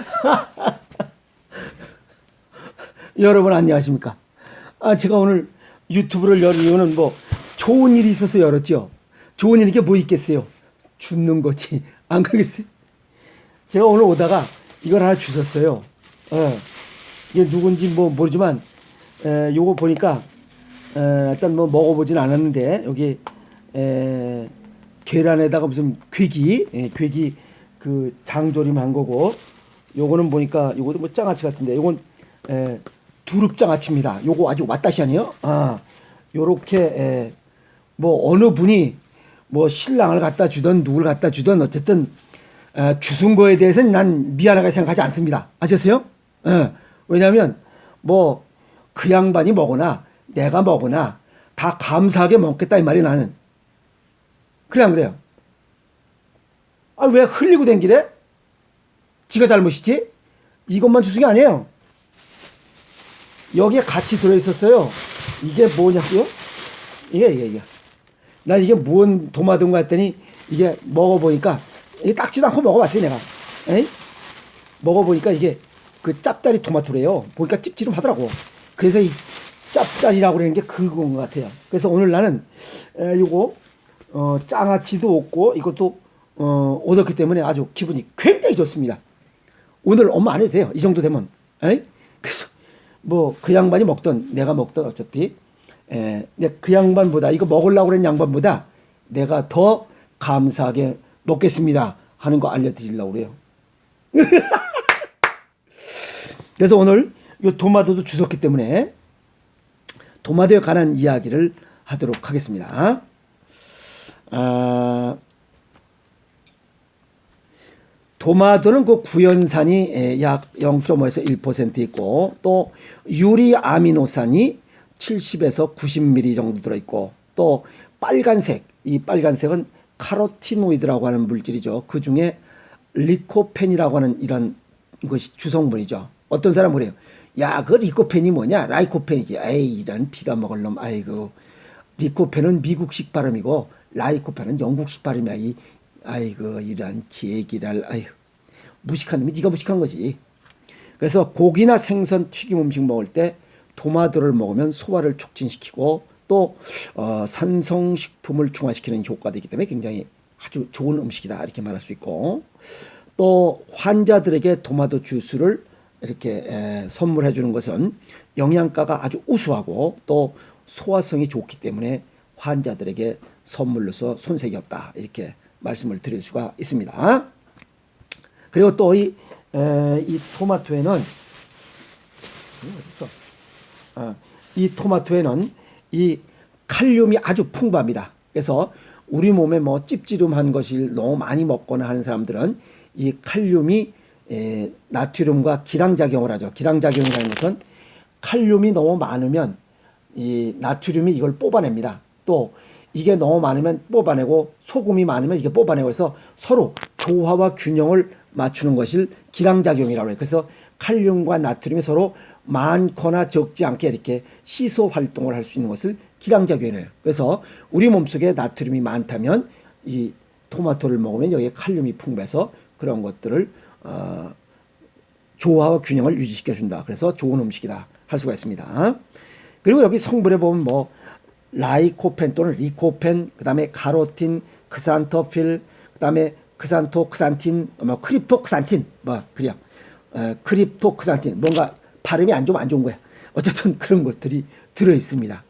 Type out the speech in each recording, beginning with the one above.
여러분 안녕하십니까? 아 제가 오늘 유튜브를 열 이유는 뭐 좋은 일이 있어서 열었죠. 좋은 일이 뭐 있겠어요? 죽는 거지. 안 그러겠어요? 제가 오늘 오다가 이걸 하나 주셨어요. 예. 이게 누군지 뭐 모르지만 에, 요거 보니까 에, 일단 뭐 먹어보진 않았는데 여기 에, 계란에다가 무슨 괴기, 예, 괴기 그 장조림한 거고 요거는 보니까 요것도 뭐 장아찌 같은데 요건 에, 두릅 장아찌입니다. 요거 아주 왔다시 아니에요? 아, 요렇게 에, 뭐 어느 분이 뭐 신랑을 갖다 주던 누굴 갖다 주던 어쨌든 에, 주순 거에 대해서는 난 미안하게 생각하지 않습니다. 아셨어요? 예. 왜냐하면 뭐 그 양반이 먹거나 내가 먹거나 다 감사하게 먹겠다 이 말이 나는 그래 안 그래요? 아 왜 흘리고 댕기래? 지가 잘못이지? 이것만 게 아니에요. 여기에 같이 들어있었어요. 이게 뭐냐고요? 이게 이게 이게. 나 이게 무언 도마등가 했더니 이게 먹어보니까 이게 닦지도 않고 먹어봤어요 내가. 에이? 먹어보니까 이게 그 짭짜리 토마토래요. 보니까 찝찝 하더라고. 그래서 이 짭짜리라고 그러는 게 그건 것 같아요. 그래서 오늘 나는 에, 요거 어, 장아찌도 없고 이것도 어, 얻었기 때문에 아주 기분이 굉장히 좋습니다. 오늘 엄마 안 해도 돼요. 이 정도 되면. 에이? 그래서 뭐 그 양반이 먹던 내가 먹던 어차피 에, 그 양반보다 이거 먹으려고 그런 양반보다 내가 더 감사하게 먹겠습니다 하는 거 알려드리려고 그래요. 그래서 오늘 요 도마도도 주셨기 때문에 도마도에 관한 이야기를 하도록 하겠습니다. 아, 도마도는 그 구연산이 에, 약 0.5에서 1% 있고 또 유리 아미노산이 70에서 90mg 정도 들어 있고 또 빨간색 이 빨간색은 카로티노이드라고 하는 물질이죠. 그 중에 리코펜이라고 하는 이런 것이 주성분이죠. 어떤 사람은 그래요. 야, 그 리코펜이 뭐냐? 라이코펜이지. 에이, 이런 피라먹을 놈. 아이고. 리코펜은 미국식 발음이고 라이코펜은 영국식 발음이야. 이 아이고 이런 제기랄 아유 무식한 놈이 네가 무식한 거지. 그래서 고기나 생선 튀김 음식 먹을 때 도마도를 먹으면 소화를 촉진시키고 또 어, 산성식품을 중화시키는 효과도 있기 때문에 굉장히 아주 좋은 음식이다. 이렇게 말할 수 있고. 또 환자들에게 도마도 주스를 이렇게 에, 선물해 주는 것은 영양가가 아주 우수하고 또 소화성이 좋기 때문에 환자들에게 선물로서 손색이 없다. 이렇게 말씀을 드릴 수가 있습니다. 그리고 또이 이 토마토에는? 어, 이 토마토에는 이 칼륨이 아주 풍부합니다. 그래서 우리 몸에 뭐 찝찝한 것을 너무 많이 먹거나 하는 사람들은 이 칼륨이 에, 나트륨과 기량작용을 하죠. 기량작용이라는 것은 칼륨이 너무 많으면 이 나트륨이 이걸 뽑아냅니다. 또 이게 너무 많으면 뽑아내고 소금이 많으면 이게 뽑아내고 해서 서로 조화와 균형을 맞추는 것을 기량작용이라고 해요. 그래서 칼륨과 나트륨이 서로 많거나 적지 않게 이렇게 시소 활동을 할 수 있는 것을 기량작용이에요. 그래서 우리 몸속에 나트륨이 많다면 이 토마토를 먹으면 여기에 칼륨이 풍부해서 그런 것들을 어, 조화와 균형을 유지시켜 준다. 그래서 좋은 음식이다 할 수가 있습니다. 그리고 여기 성분에 보면 뭐 라이코펜 또는 리코펜, 그다음에 카로틴, 크산토필, 그다음에 크산토 크산틴, 뭐 크립토 크산틴, 뭐 그래요. 어, 크립토 크산틴 뭔가 발음이 안 좋으면 안 좋은 거야. 어쨌든 그런 것들이 들어 있습니다.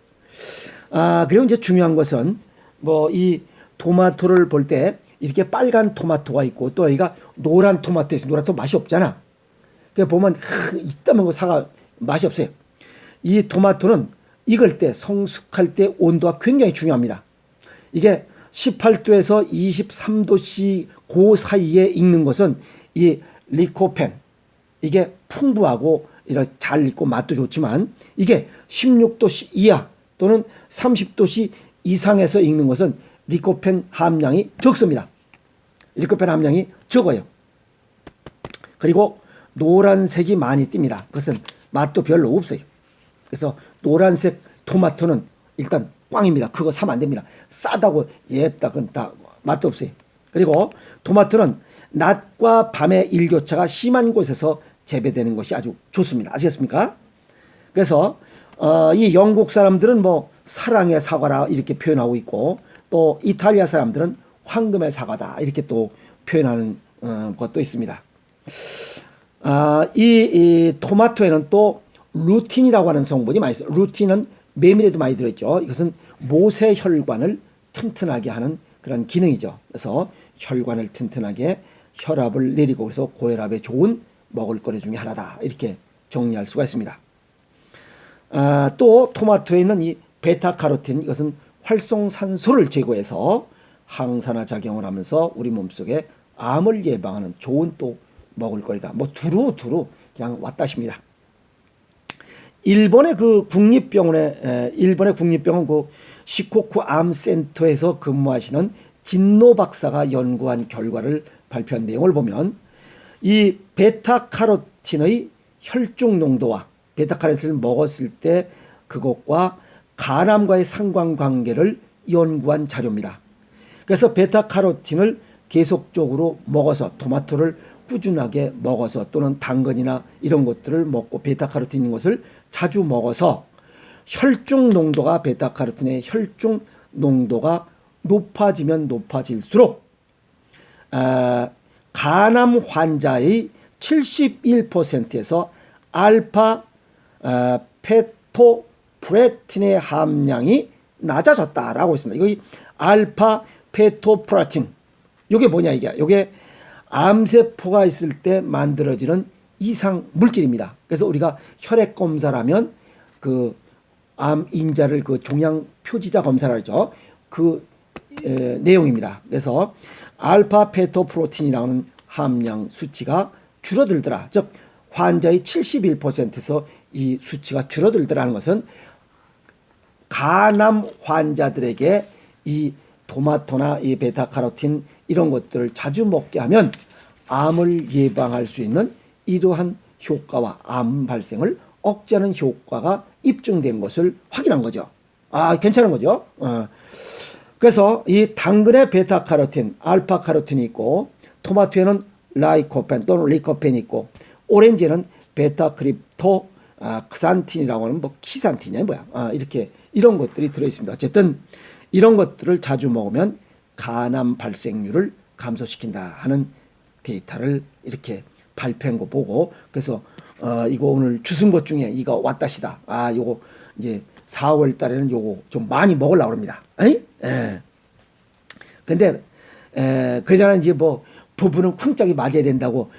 아 그리고 이제 중요한 것은 뭐 이 토마토를 볼 때 이렇게 빨간 토마토가 있고 또 여기가 노란 토마토 있어. 노란 토 맛이 없잖아. 그 보면 이따만 거 사과 맛이 없어요. 이 토마토는 익을 때 성숙할 때 온도가 굉장히 중요합니다. 이게 18도에서 23도씨 그 사이에 익는 것은 이 리코펜 이게 풍부하고 잘 익고 맛도 좋지만 이게 16도씨 이하 또는 30도씨 이상에서 익는 것은 리코펜 함량이 적습니다. 리코펜 함량이 적어요. 그리고 노란색이 많이 띕니다. 그것은 맛도 별로 없어요. 그래서 노란색 토마토는 일단 꽝입니다. 그거 사면 안 됩니다. 싸다고 예쁘다 그건 다 맛도 없어요. 그리고 토마토는 낮과 밤의 일교차가 심한 곳에서 재배되는 것이 아주 좋습니다. 아시겠습니까? 그래서 어, 이 영국 사람들은 뭐 사랑의 사과라 이렇게 표현하고 있고 또 이탈리아 사람들은 황금의 사과다 이렇게 또 표현하는 어, 것도 있습니다. 아, 이, 이 토마토에는 또 루틴이라고 하는 성분이 많이 있어요. 루틴은 메밀에도 많이 들어있죠. 이것은 모세 혈관을 튼튼하게 하는 그런 기능이죠. 그래서 혈관을 튼튼하게 혈압을 내리고 그래서 고혈압에 좋은 먹을거리 중에 하나다. 이렇게 정리할 수가 있습니다. 아, 또 토마토에 있는 이 베타카로틴 이것은 활성산소를 제거해서 항산화 작용을 하면서 우리 몸속에 암을 예방하는 좋은 또 먹을거리다. 뭐 두루두루 그냥 왔다십니다. 일본의 그 국립병원에 에, 일본의 국립병원 그 시코쿠 암 센터에서 근무하시는 진노 박사가 연구한 결과를 발표한 내용을 보면 이 베타카로틴의 혈중 농도와 베타카로틴을 먹었을 때 그것과 간암과의 상관관계를 연구한 자료입니다. 그래서 베타카로틴을 계속적으로 먹어서 토마토를 꾸준하게 먹어서 또는 당근이나 이런 것들을 먹고 베타카로틴 인 것을 자주 먹어서 혈중 농도가 베타카로틴의 혈중 농도가 높아지면 높아질수록 아, 간암 환자의 71%에서 알파 아, 페토 프레틴의 함량이 낮아졌다라고 있습니다. 이거 이 알파 페토프레틴 이게 뭐냐 이게 이게 암세포가 있을 때 만들어지는 이상 물질입니다. 그래서 우리가 혈액 검사라면 그 암 인자를 그 종양 표지자 검사를 하죠. 그 에, 내용입니다. 그래서 알파 페토 프로틴이라는 함량 수치가 줄어들더라. 즉 환자의 71%에서 이 수치가 줄어들더라는 것은 간암 환자들에게 이 토마토나 이 베타카로틴 이런 것들을 자주 먹게 하면 암을 예방할 수 있는 이러한 효과와 암 발생을 억제하는 효과가 입증된 것을 확인한 거죠. 아, 괜찮은 거죠. 어. 그래서 이 당근에 베타카로틴, 알파카로틴이 있고 토마토에는 라이코펜 또는 리코펜이 있고 오렌지에는 베타크립토 아, 크산틴이라고 하는 뭐 키산틴이냐 뭐야 아, 이렇게 이런 것들이 들어 있습니다. 어쨌든 이런 것들을 자주 먹으면 간암 발생률을 감소시킨다 하는 데이터를 이렇게 발표한 거 보고 그래서 어 이거 오늘 주순 것 중에 이거 왔다시다. 아 요거 이제 4월 달에는 요거 좀 많이 먹으려고 합니다. 에이? 예. 근데 에 그러잖아 이제 뭐 부부는 쿵짝이 맞아야 된다고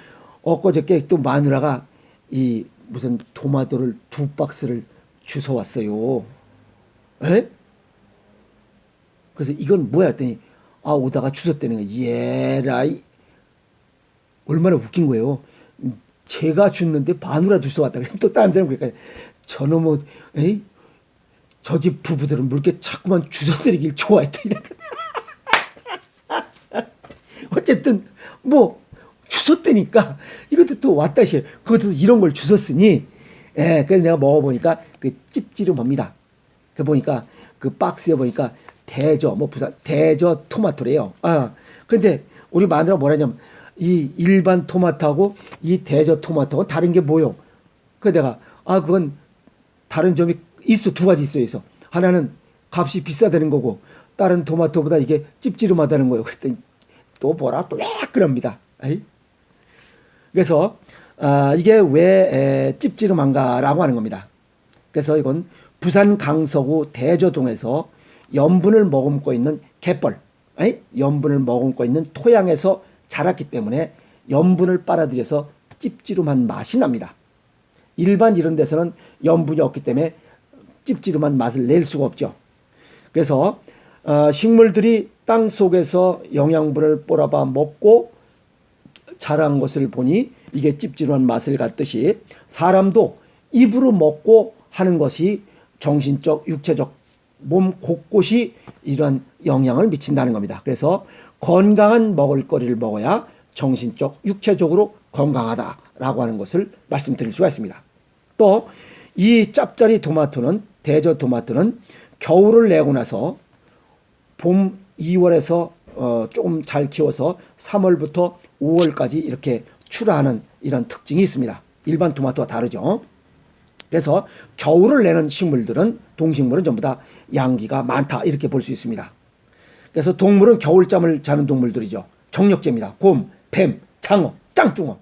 엊그저께 또 마누라가 이 무슨 토마토를 두 박스를 주워 왔어요. 에? 그래서 이건 뭐야 했더니 아 오다가 주웠다는 거야. 예라이 얼마나 웃긴 거예요. 제가 줬는데 마누라 주워 왔다. 그럼 또 다른 사람 그러니까 저놈의 에이 저 집 부부들은 뭐 이렇게 자꾸만 주워드리길 좋아했다. 어쨌든 뭐 주웠다니까 이것도 또 왔다 시 그것도 이런 걸 주웠으니 예 그래서 내가 먹어보니까 그 찝찝합니다. 그 보니까 그 박스에 보니까 대저 뭐 부산 대저 토마토래요. 아 근데 우리 마누라 뭐라냐면 이 일반 토마토하고 이 대저 토마토가 다른 게 뭐요? 그 내가 아 그건 다른 점이 있어 두 가지 있어요. 그래서 하나는 값이 비싸다는 거고 다른 토마토보다 이게 찝찝하다는 거예요. 그랬더니 또 뭐라 또왜 그럽니다. 에이? 그래서 아, 이게 왜 에, 찝찝한가라고 하는 겁니다. 그래서 이건 부산 강서구 대저동에서 염분을 머금고 있는 갯벌, 에이? 염분을 머금고 있는 토양에서 자랐기 때문에 염분을 빨아들여서 찝찝한 맛이 납니다. 일반 이런 데서는 염분이 없기 때문에 찝찝한 맛을 낼 수가 없죠. 그래서 어, 식물들이 땅 속에서 영양분을 뽑아봐 먹고 자란 것을 보니 이게 찝찝한 맛을 갖듯이 사람도 입으로 먹고 하는 것이 정신적, 육체적 몸 곳곳이 이런 영향을 미친다는 겁니다. 그래서 건강한 먹을거리를 먹어야 정신적, 육체적으로 건강하다라고 하는 것을 말씀드릴 수가 있습니다. 또 이 짭짜리 토마토는 대저 토마토는 겨울을 내고 나서 봄 2월에서 어, 조금 잘 키워서 3월부터 5월까지 이렇게 출하하는 이런 특징이 있습니다. 일반 토마토와 다르죠. 그래서 겨울을 내는 식물들은 동식물은 전부 다 양기가 많다 이렇게 볼 수 있습니다. 그래서 동물은 겨울잠을 자는 동물들이죠. 정력제입니다. 곰, 뱀, 장어, 짱뚱어.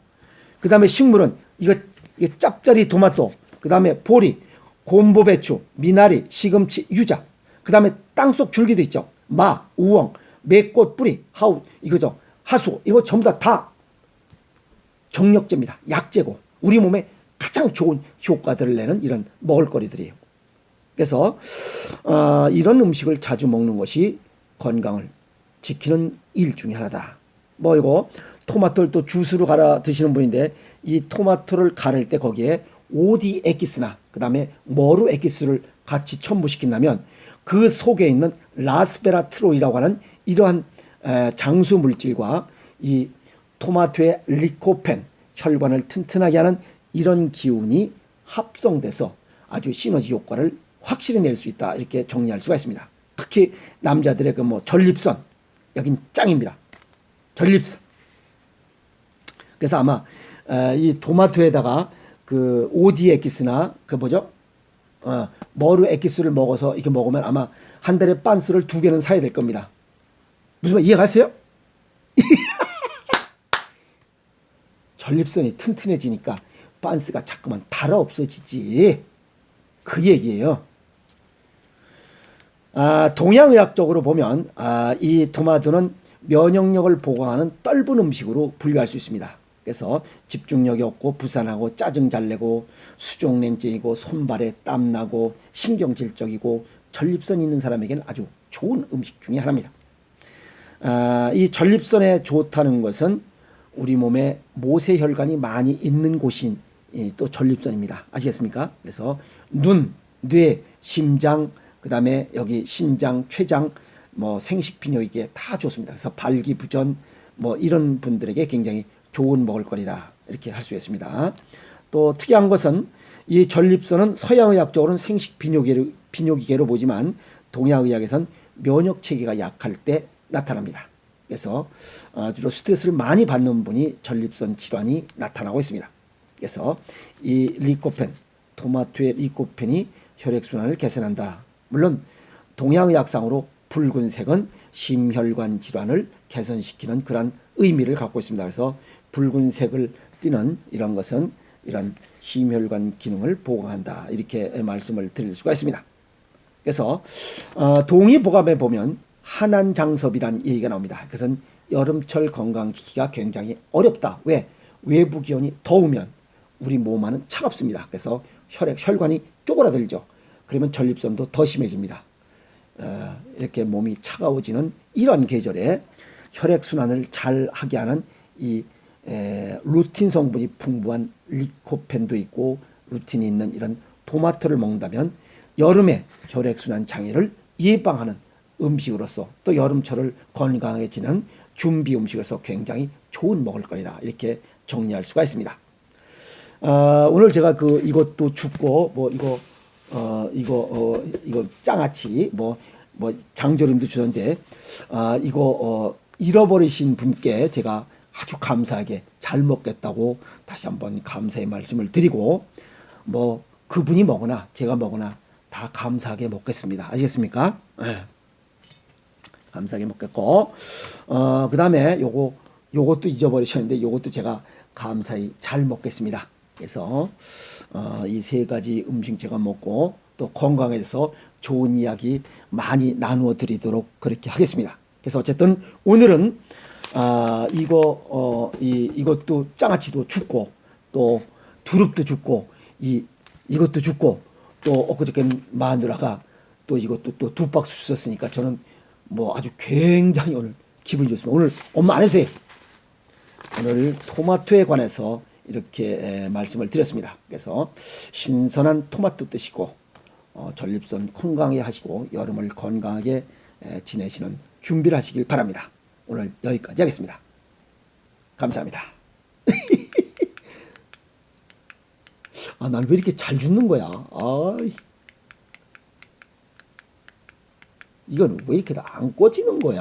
그 다음에 식물은 이거, 이거 짭짜리 토마토, 그 다음에 보리, 곰보 배추, 미나리, 시금치, 유자. 그 다음에 땅속 줄기도 있죠. 마, 우엉, 매꽃 뿌리, 하우, 이거죠. 하수, 이거 전부 다 다 정력제입니다. 약제고 우리 몸에 가장 좋은 효과들을 내는 이런 먹을거리들이에요. 그래서 어, 이런 음식을 자주 먹는 것이 건강을 지키는 일 중에 하나다. 뭐 이거 토마토를 또 주스로 갈아 드시는 분인데 이 토마토를 가를 때 거기에 오디 에기스나 그다음에 머루 에기스를 같이 첨부시킨다면 그 속에 있는 라스베라트로이라고 하는 이러한 에, 장수 물질과 이 토마토의 리코펜 혈관을 튼튼하게 하는 이런 기운이 합성돼서 아주 시너지 효과를 확실히 낼 수 있다 이렇게 정리할 수가 있습니다. 특히 남자들의 그 뭐 전립선 여긴 짱입니다. 전립선. 그래서 아마 에, 이 토마토에다가 그 오디 에기스나 그 뭐죠? 어, 머루 에기스를 먹어서 이렇게 먹으면 아마 한 달에 빤스를 두 개는 사야 될 겁니다. 무슨 말 이해가세요? 전립선이 튼튼해지니까 빤스가 자꾸만 달아 없어지지. 그 얘기예요. 아, 동양의학적으로 보면 아, 이 토마토는 면역력을 보강하는 떫은 음식으로 분류할 수 있습니다. 그래서 집중력이 없고 부산하고 짜증 잘 내고 수족냉증이고 손발에 땀 나고 신경질적이고 전립선 있는 사람에게는 아주 좋은 음식 중에 하나입니다. 아, 이 전립선에 좋다는 것은 우리 몸에 모세혈관이 많이 있는 곳인 이, 또 전립선입니다. 아시겠습니까? 그래서 눈, 뇌, 심장, 그 다음에 여기 신장, 췌장, 뭐 생식비뇨 이게 다 좋습니다. 그래서 발기부전 뭐 이런 분들에게 굉장히 좋은 먹을거리다 이렇게 할 수 있습니다. 또 특이한 것은 이 전립선은 서양의학적으로는 생식 비뇨기로 비뇨기계로 보지만 동양의학에선 면역 체계가 약할 때 나타납니다. 그래서 어, 주로 스트레스를 많이 받는 분이 전립선 질환이 나타나고 있습니다. 그래서 이 리코펜, 토마토의 리코펜이 혈액순환을 개선한다. 물론 동양의학상으로 붉은색은 심혈관 질환을 개선시키는 그런 의미를 갖고 있습니다. 그래서 붉은색을 띠는 이런 것은 이런 심혈관 기능을 보강한다. 이렇게 말씀을 드릴 수가 있습니다. 그래서 어, 동의보감에 보면 한한장섭이란 얘기가 나옵니다. 그것은 여름철 건강 지키기가 굉장히 어렵다. 왜? 외부 기온이 더우면 우리 몸 안은 차갑습니다. 그래서 혈액 혈관이 쪼그라들죠. 그러면 전립선도 더 심해집니다. 어, 이렇게 몸이 차가워지는 이런 계절에 혈액 순환을 잘 하게 하는 이 에, 루틴 성분이 풍부한 리코펜도 있고 루틴이 있는 이런 토마토를 먹는다면 여름에 혈액 순환 장애를 예방하는 음식으로서 또 여름철을 건강하게 지는 준비 음식으로서 굉장히 좋은 먹을거리다 이렇게 정리할 수가 있습니다. 아, 오늘 제가 그 이것도 죽고 뭐 이거 어 이거 어 이거 장아찌 뭐뭐 장조림도 주던데 아 이거 어 잃어버리신 분께 제가 아주 감사하게 잘 먹겠다고 다시 한번 감사의 말씀을 드리고 뭐 그분이 먹으나 제가 먹으나 다 감사하게 먹겠습니다. 아시겠습니까? 네. 감사하게 먹겠고 어 그다음에 요거 요것도 잊어버리셨는데 요것도 제가 감사히 잘 먹겠습니다. 그래서 어, 이 세 가지 음식 제가 먹고 또 건강해서 좋은 이야기 많이 나누어 드리도록 그렇게 하겠습니다. 그래서 어쨌든 오늘은 아 이거 어, 이 이것도 장아찌도 죽고 또 두릅도 죽고 이 이것도 죽고 또 엊그저께 마누라가 또 이것도 또 두 박스 주셨으니까 저는 뭐 아주 굉장히 오늘 기분이 좋습니다. 오늘 엄마 안 해도 돼. 오늘 토마토에 관해서 이렇게 에, 말씀을 드렸습니다. 그래서 신선한 토마토 드시고 어, 전립선 건강하게 하시고 여름을 건강하게 에, 지내시는 준비를 하시길 바랍니다. 오늘 여기까지 하겠습니다. 감사합니다. 아, 난 왜 이렇게 잘 죽는 거야? 아이. 이건 왜 이렇게 안 꽂히는 거야?